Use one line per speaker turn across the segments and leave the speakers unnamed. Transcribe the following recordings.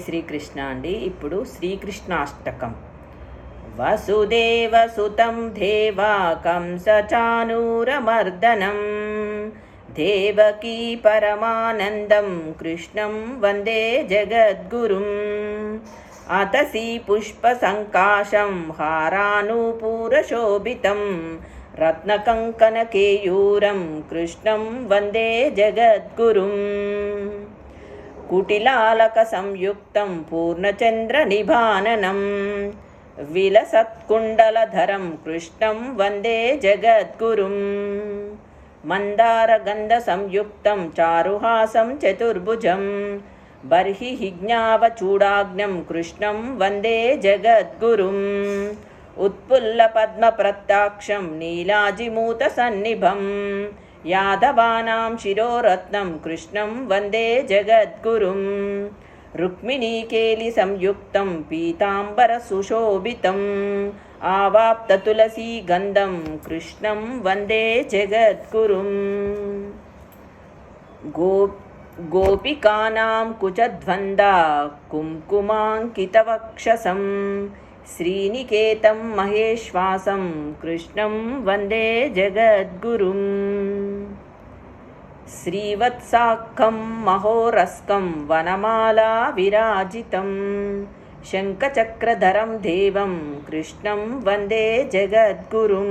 శ్రీకృష్ణ అండి. ఇప్పుడు శ్రీకృష్ణాష్టకం. వసుదేవసుతం దేవా కంసచానూరమర్దనం దేవకీ పరమానందం కృష్ణం వందే జగద్గురుం. అతసి పుష్పసంకాశం హారానూపూరశోభితం. రత్నకంకణకేయూరం కృష్ణం వందే జగద్గురుం. कुटिलालकसंयुक्तं पूर्णचन्द्रनिभाननं विलसत्कुण्डलधरं कृष्णं वन्दे जगद्गुरुं मन्दारगन्धसंयुक्तं चारुहासं चतुर्भुजं बर्हिः ज्ञावचूडाग्नं कृष्णं वन्दे जगद्गुरुम्। उत्पुल्लपद्मप्रत्याक्षं नीलाजिमूतसन्निभम् यादवानां शिरोरत्नं कृष्णं वन्दे जगद्गुरुं। रुक्मिणीकेलिसंयुक्तं पीताम्बरसुशोभितम्। आवाप्ततुलसीगन्धं कृष्णं वन्दे जगद्गुरुम् गो गोपिकानां कुचध्वन्दा कुङ्कुमाङ्कितवक्षसं श्रीनिकेतं महेश्वासं कृष्णं वन्दे जगद्गुरुम्। श्रीवत्साखं महोरस्कं वनमाला विराजितं शङ्खचक्रधरं देवं कृष्णं वन्दे जगद्गुरुम्।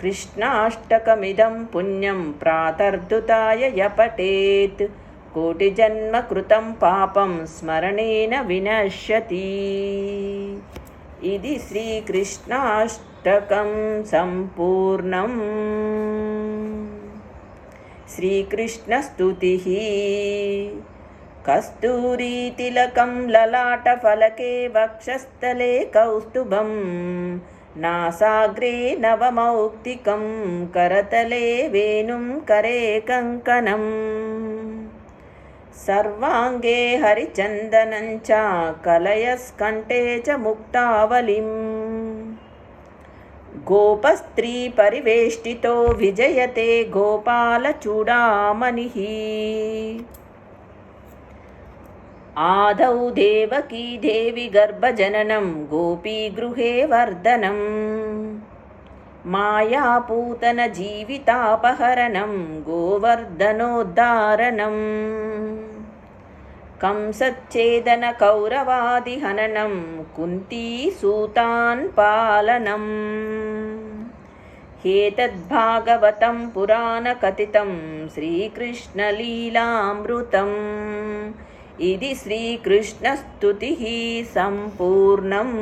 कृष्णाष्टकमिदं पुण्यं प्रातर्दुताय కోటి జన్మ కృతం పాపం స్మరణేన వినశ్యతి. ఇది శ్రీకృష్ణాష్టకం సంపూర్ణం. శ్రీకృష్ణస్తుతి. కస్తూరీతిలకం లలాటఫలకే వక్షస్థలే కౌస్తుభం. నాసాగ్రే నవమౌక్తికం కరతలే వేణుం కరే కంకణం. सर्वाङ्गे हरिचन्दनं च कलयस्कण्ठे च मुक्तावलिम्। गोपस्त्रीपरिवेष्टितो विजयते गोपालचूडामणिः। आदौ देवकी देवि गर्भजननं गोपीगृहे वर्धनम् మాయాపూతన జీవితాపహరణం గోవర్ధనోద్ధారణం. కంసచ్ఛేదన కౌరవాదిహననం కుంతీసూతాన్ పాలనం. హేతద్భాగవతం పురాణకథితం శ్రీకృష్ణలీలామృతం ఇది శ్రీకృష్ణస్తుతి సంపూర్ణం.